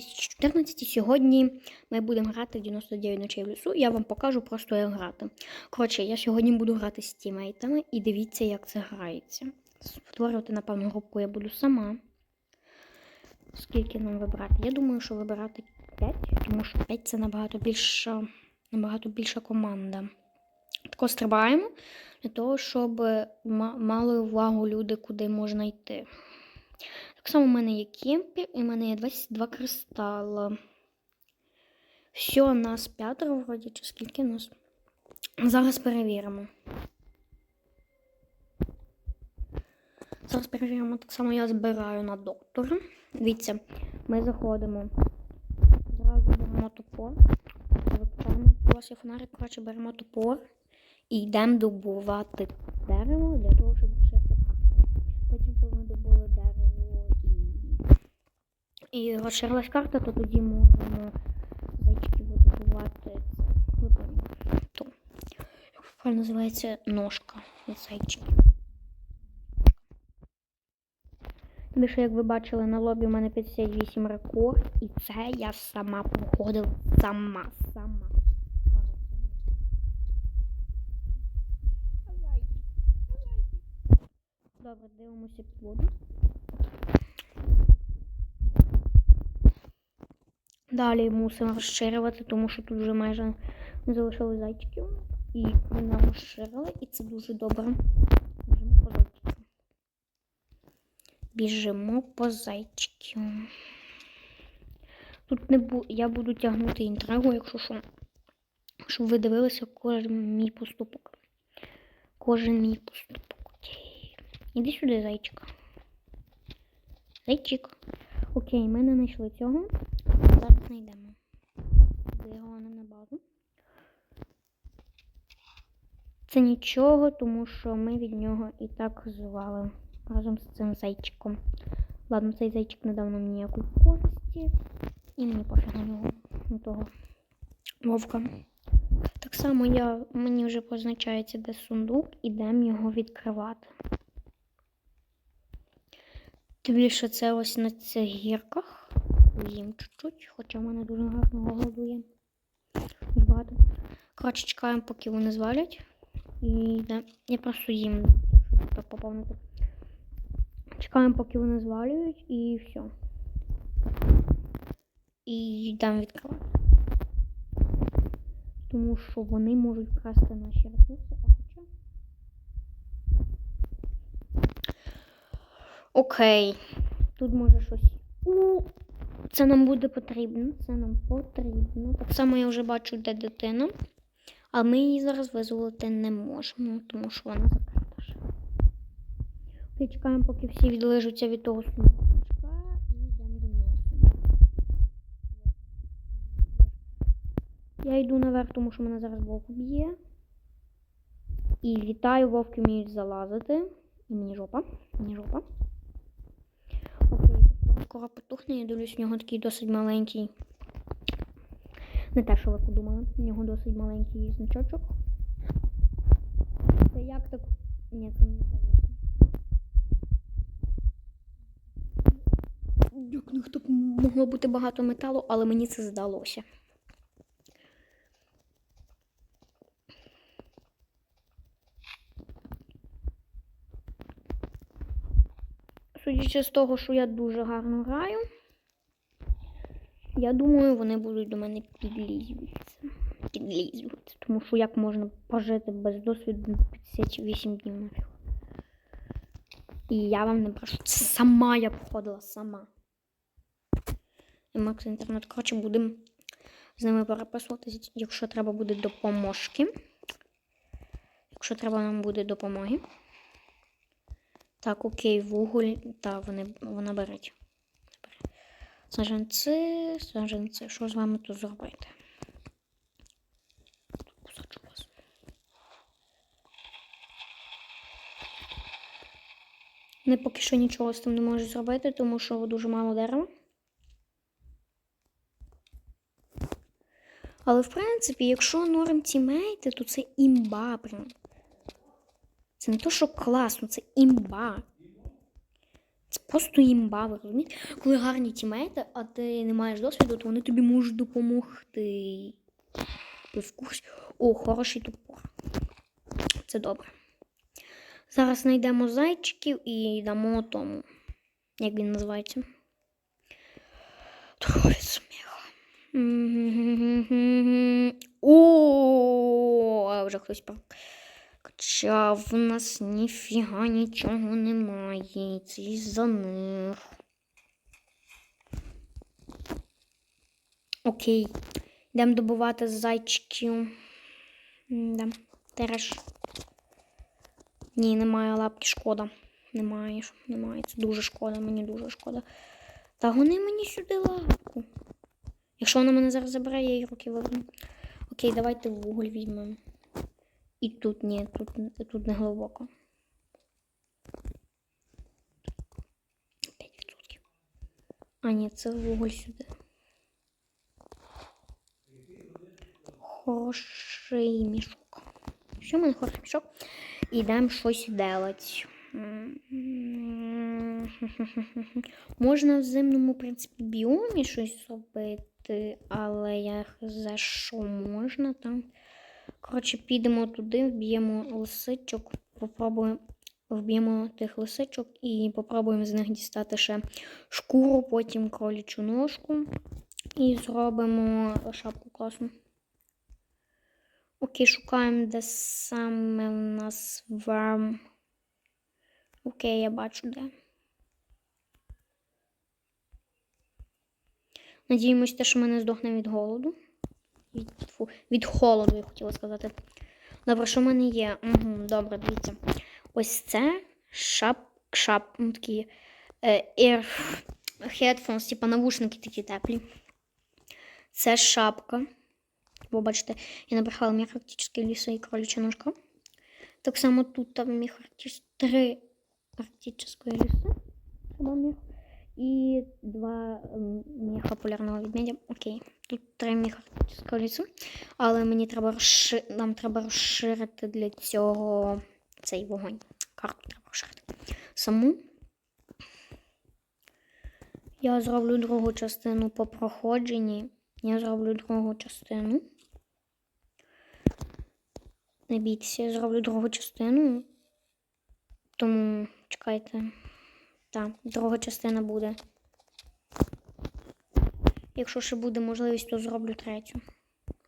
2014 і сьогодні ми будемо грати в 99 ночей в лісу. Я вам покажу просто як грати. Коротше, я сьогодні буду грати з тімейтами і дивіться, як це грається. Створювати, напевно, групу я буду сама. Скільки нам вибрати? Я думаю, що вибирати 5, тому що 5 це набагато більша, набагато більша команда. Тако стрибаємо для того, щоб мали увагу люди, куди можна йти. Так само в мене є кемпір, і в мене є 22 кристала. Все, нас п'ятеро вроді, чи скільки нас. Зараз перевіримо. Зараз перевіримо. Так само я збираю на доктора. Дивіться, ми заходимо. Зразу беремо топор. Виключаємо, у фонарик, коротше, беремо топор і йдемо добувати дерево для того, щоб і, розширилась карта, то тоді можемо зайчиків видобувати. То. Як називається ножка від зайчиків. Тим як ви бачили, на лобі у мене 58 рекорд, і це я сама проходила сама, сама. Добре, дивимося під воду. Далі мусимо розширювати, тому що тут вже майже не залишилось зайчиків. І ми нам розширили, і це дуже добре. Біжимо по зайчиків. Біжимо по зайчиків. Тут не бу... я буду тягнути інтригу, якщо що. Щоб ви дивилися кожен мій поступок. Кожен мій поступок. Іди сюди, зайчик. Зайчик. Окей, ми не знайшли цього. Знайдемо. Вигонимо на базу. Це нічого, тому що ми від нього і так звали разом з цим зайчиком. Ладно, цей зайчик не дав нам ніякої користі. І мені пофіг на нього, того вовка. Так само я, мені вже позначається, де сундук, ідемо його відкривати. Тим більше це ось на цих гірках. Їм чуть-чуть, хоча в мене дуже гарно голодує. Дуже багато. Коротше, чекаємо, поки вони звалять. І йдемо. Я просто їм, щоб поповнити. Чекаємо, поки вони звалюють, і все. І йдемо відкривати. Тому що вони можуть вкрасти наші ресурси, а хоча. Окей. Тут може щось. Це нам буде потрібно. Це нам потрібно. Так само я вже бачу, де дитина. А ми її зараз визволити не можемо, тому що вона закрита. Окей, чекаємо, поки всі відлежуться від того сундучка і йдемо. Я йду наверх, тому що мене зараз вовк б'є. І вітаю, вовки вміють залазити. І мені жопа. Мені жопа. Скоро потухне, я дивлюсь, у нього такий досить маленький. Не те, що ви подумали. У нього досить маленький значочок. Це як так. Ні, це не. Як них так могло бути багато металу, але мені це здалося. Судячи з того, що я дуже гарно граю, я думаю, вони будуть до мене підлізуватися. Підлізуватися. Тому що як можна пожити без досвіду 58 днів нафіг. І я вам не прошу. Це сама я походила сама. І Макс інтернет, коротше, будемо з ними переписуватися, якщо треба буде допоможки. Якщо треба нам буде допомоги. Так, окей, вуголь. Так, вони, вона береть. Саженці, саженці. Що з вами тут зробити? Вони поки що нічого з тим не можуть зробити, тому що дуже мало дерева. Але в принципі, якщо норм тімейти, то це імба прям. Це не то, що класно, це імба. Це просто імба, ви розумієте? Коли гарні тімейти, а ти не маєш досвіду, то вони тобі можуть допомогти. Ви в курсі? О, хороший топор. Це добре. Зараз знайдемо зайчиків і дамо тому. Як він називається? Сміха. О, вже хтось прокачав. У нас ніфіга нічого немає. Це із-за них. Окей. Йдемо добувати зайчиків. Да. Тереш. Ні, немає лапки, шкода. Немає, немає. Це дуже шкода, мені дуже шкода. Та гони мені сюди лапку. Якщо вона мене зараз забере, я її руки вирву. Окей, давайте вуголь візьмемо. І тут ні, тут, тут не глибоко. 5%. А, ні, це вуголь сюди. Хороший мішок. Що в мене хороший мішок? Ідемо щось делать. Можна в зимному, в принципі, біомі щось зробити, але я за що можна там. Коротше, підемо туди, вб'ємо лисичок, попробуємо вб'ємо тих лисичок і попробуємо з них дістати ще шкуру, потім кролічу ножку і зробимо шапку класну. Окей, шукаємо, де саме в нас верм. Окей, я бачу де. Надіємось, те, що ми не здохнемо від голоду. Від, фу, від холоду, я хотіла сказати. Добре, що в мене є? Угу, добре, дивіться. Ось це шап, шап, ну, такі е, headphones, типа навушники такі теплі. Це шапка. Бо бачите, я набрехала мій арктичний ліс і кролича ножка. Так само тут там міг три арктичних ліса. І два міха полярного ведмедя. Окей. Тут три міха арктичного лісу. Але мені треба розши... нам треба розширити для цього цей вогонь. Карту треба розширити. Саму. Я зроблю другу частину по проходженні. Я зроблю другу частину. Не бійтеся, я зроблю другу частину. Тому чекайте. Так, друга частина буде. Якщо ще буде можливість, то зроблю третю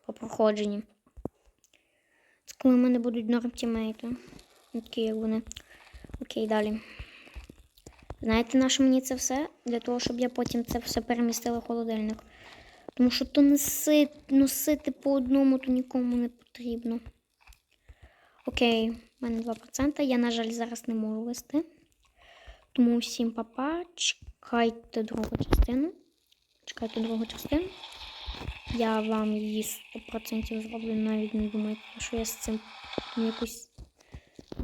по проходженні. Це коли в мене будуть норм тімейти. Такі, як вони. Окей, далі. Знаєте, на що мені це все? Для того, щоб я потім це все перемістила в холодильник. Тому що то неси, носити по одному, то нікому не потрібно. Окей, в мене 2%. Я, на жаль, зараз не можу вести. Тому всім папа. Чекайте другу частину. Чекайте другу частину. Я вам її 100% зроблю, навіть не думайте, що я з цим якось.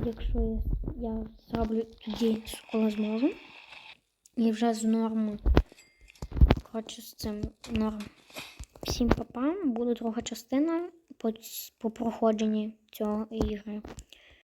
Якщо я, я зроблю тоді, коли зможу. І вже з нормою. Коротше, з цим норм. Всім папа. Буде друга частина по, по проходженні цього ігри.